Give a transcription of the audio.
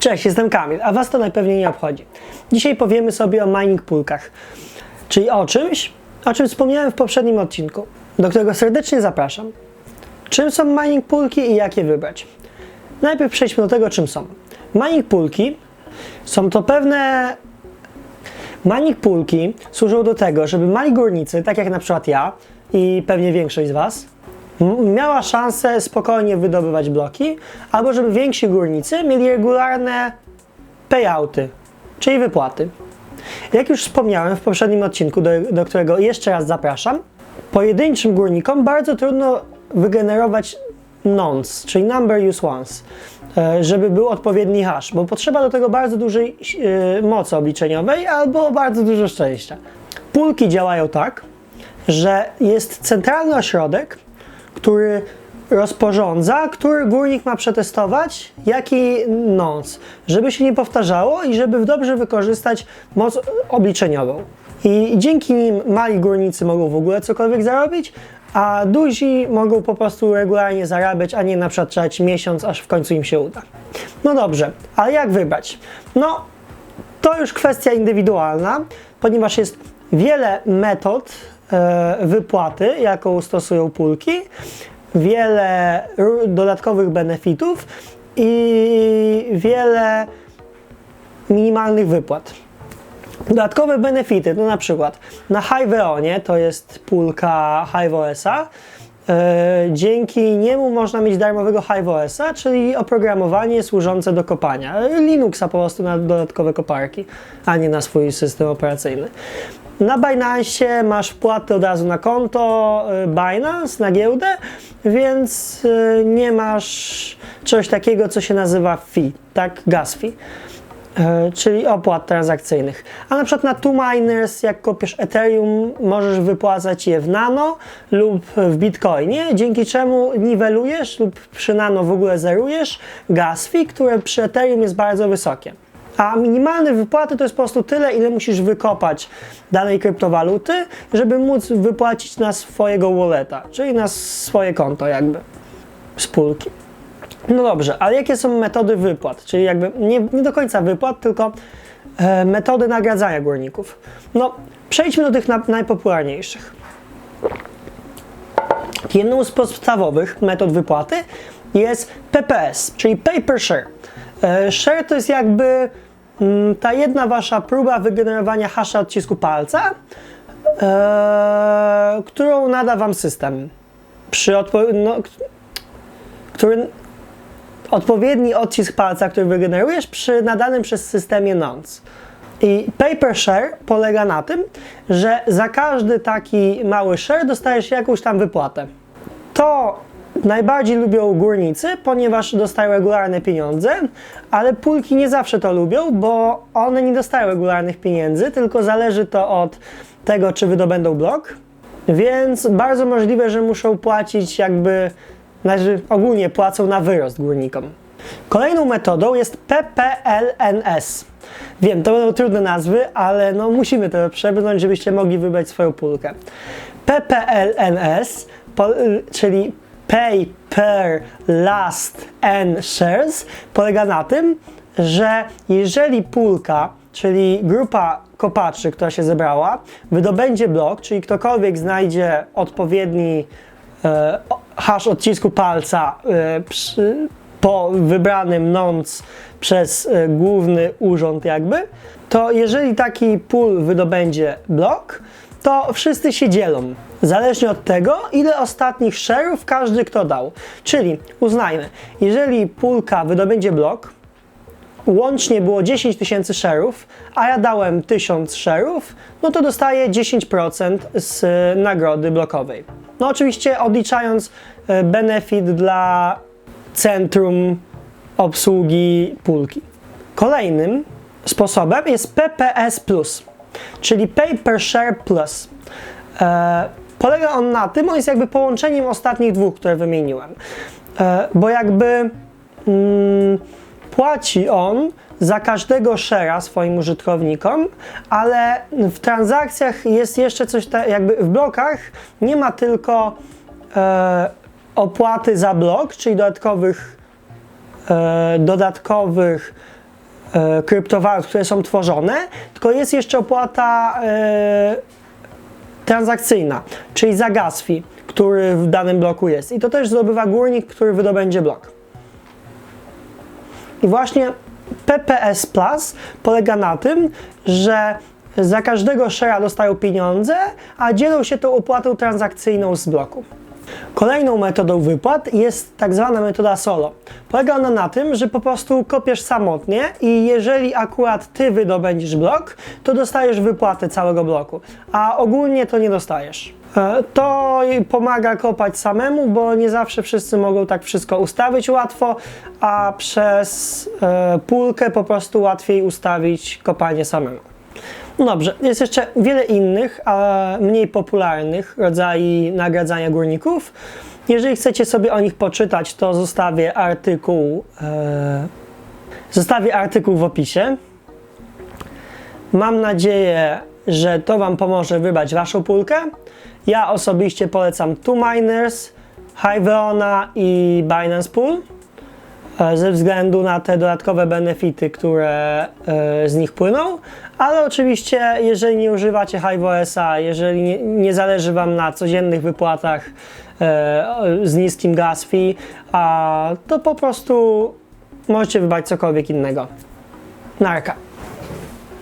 Cześć, jestem Kamil, a Was to najpewniej nie obchodzi. Dzisiaj powiemy sobie o mining poolkach, czyli o czymś, o czym wspomniałem w poprzednim odcinku, do którego serdecznie zapraszam. Czym są mining poolki i jak je wybrać? Najpierw przejdźmy do tego, czym są. Mining poolki są to pewne Mining poolki służą do tego, żeby mali górnicy, tak jak na przykład ja i pewnie większość z Was, miała szansę spokojnie wydobywać bloki, albo żeby więksi górnicy mieli regularne payouty, czyli wypłaty. Jak już wspomniałem w poprzednim odcinku, do, do którego jeszcze raz zapraszam, pojedynczym górnikom bardzo trudno wygenerować nonce, czyli number use once, e, żeby był odpowiedni hash, bo potrzeba do tego bardzo dużej e, mocy obliczeniowej albo bardzo dużo szczęścia. Pulki działają tak, że jest centralny ośrodek, który rozporządza, który górnik ma przetestować, jaki nonce, żeby się nie powtarzało i żeby dobrze wykorzystać moc obliczeniową. I dzięki nim mali górnicy mogą w ogóle cokolwiek zarobić, a duzi mogą po prostu regularnie zarabiać, a nie na przykład miesiąc, aż w końcu im się uda. No dobrze, ale jak wybrać? No, to już kwestia indywidualna, ponieważ jest wiele metod wypłaty, jaką stosują pulki, wiele dodatkowych benefitów i wiele minimalnych wypłat. Dodatkowe benefity, to na przykład na HiveOnie, to jest pulka HiveOS-a, e, dzięki niemu można mieć darmowego HiveOS-a, czyli oprogramowanie służące do kopania. Linuxa po prostu na dodatkowe koparki, a nie na swój system operacyjny. Na Binance masz wpłaty od razu na konto e, Binance, na giełdę, więc e, nie masz czegoś takiego, co się nazywa fee, tak? Gas fee e, czyli opłat transakcyjnych. A na przykład na Two Miners, jak kopiesz Ethereum, możesz wypłacać je w nano lub w Bitcoinie, dzięki czemu niwelujesz lub przy nano w ogóle zerujesz gas fee, które przy Ethereum jest bardzo wysokie. A minimalne wypłaty to jest po prostu tyle, ile musisz wykopać danej kryptowaluty, żeby móc wypłacić na swojego walleta, czyli na swoje konto jakby, spółki. No dobrze, ale jakie są metody wypłat? Czyli jakby nie, nie do końca wypłat, tylko e, metody nagradzania górników. No, przejdźmy do tych na, najpopularniejszych. Jedną z podstawowych metod wypłaty jest PPS, czyli Pay per Share. E, share to jest jakby mm, ta jedna wasza próba wygenerowania hasza odcisku palca, e, którą nada wam system. Przy odpo- no, który odpowiedni odcisk palca, który wygenerujesz przy nadanym przez systemie nonce. I paper share polega na tym, że za każdy taki mały share dostajesz jakąś tam wypłatę. To najbardziej lubią górnicy, ponieważ dostają regularne pieniądze, ale pulki nie zawsze to lubią, bo one nie dostają regularnych pieniędzy, tylko zależy to od tego, czy wydobędą blok, więc bardzo możliwe, że muszą płacić jakby, znaczy ogólnie płacą na wyrost górnikom. Kolejną metodą jest PPLNS. Wiem, to będą trudne nazwy, ale no musimy to przebrnąć, żebyście mogli wybrać swoją pulkę. PPLNS, czyli Pay Per Last N Shares, polega na tym, że jeżeli pulka, czyli grupa kopaczy, która się zebrała, wydobędzie blok, czyli ktokolwiek znajdzie odpowiedni e, hash odcisku palca e, przy, po wybranym nonc przez e, główny urząd jakby, to jeżeli taki pool wydobędzie blok, to wszyscy się dzielą. Zależnie od tego, ile ostatnich share'ów każdy kto dał. Czyli uznajmy, jeżeli pulka wydobędzie blok, łącznie było 10 tysięcy share'ów, a ja dałem 1000 share'ów, no to dostaję 10% z e, nagrody blokowej. No oczywiście odliczając e, benefit dla centrum obsługi pulki. Kolejnym sposobem jest PPS+, czyli Pay Per Share Plus. E, polega on na tym, on jest jakby połączeniem ostatnich dwóch, które wymieniłem. E, bo jakby mm, płaci on za każdego share'a swoim użytkownikom, ale w transakcjach jest jeszcze coś, ta, jakby w blokach nie ma tylko e, opłaty za blok, czyli dodatkowych, e, dodatkowych kryptowalut, które są tworzone, tylko jest jeszcze opłata e, transakcyjna, czyli za gas fee, który w danym bloku jest. I to też zdobywa górnik, który wydobędzie blok. I właśnie PPS Plus polega na tym, że za każdego share'a dostają pieniądze, a dzielą się tą opłatą transakcyjną z bloku. Kolejną metodą wypłat jest tak zwana metoda solo. Polega ona na tym, że po prostu kopiesz samotnie i jeżeli akurat ty wydobędziesz blok, to dostajesz wypłatę całego bloku, a ogólnie to nie dostajesz. E, To pomaga kopać samemu, bo nie zawsze wszyscy mogą tak wszystko ustawić łatwo, a przez e, pulkę po prostu łatwiej ustawić kopanie samemu. No Dobrze, jest jeszcze wiele innych, a mniej popularnych rodzajów nagradzania górników. Jeżeli chcecie sobie o nich poczytać, to zostawię artykuł, e, zostawię artykuł w opisie. Mam nadzieję, że to Wam pomoże wybrać Waszą pulkę. Ja osobiście polecam Two Miners, Hiveona i Binance Pool ze względu na te dodatkowe benefity, które e, z nich płyną, ale oczywiście jeżeli nie używacie HiveOS-a, jeżeli nie, nie zależy Wam na codziennych wypłatach e, z niskim gas fee, to po prostu możecie wybrać cokolwiek innego. Narka.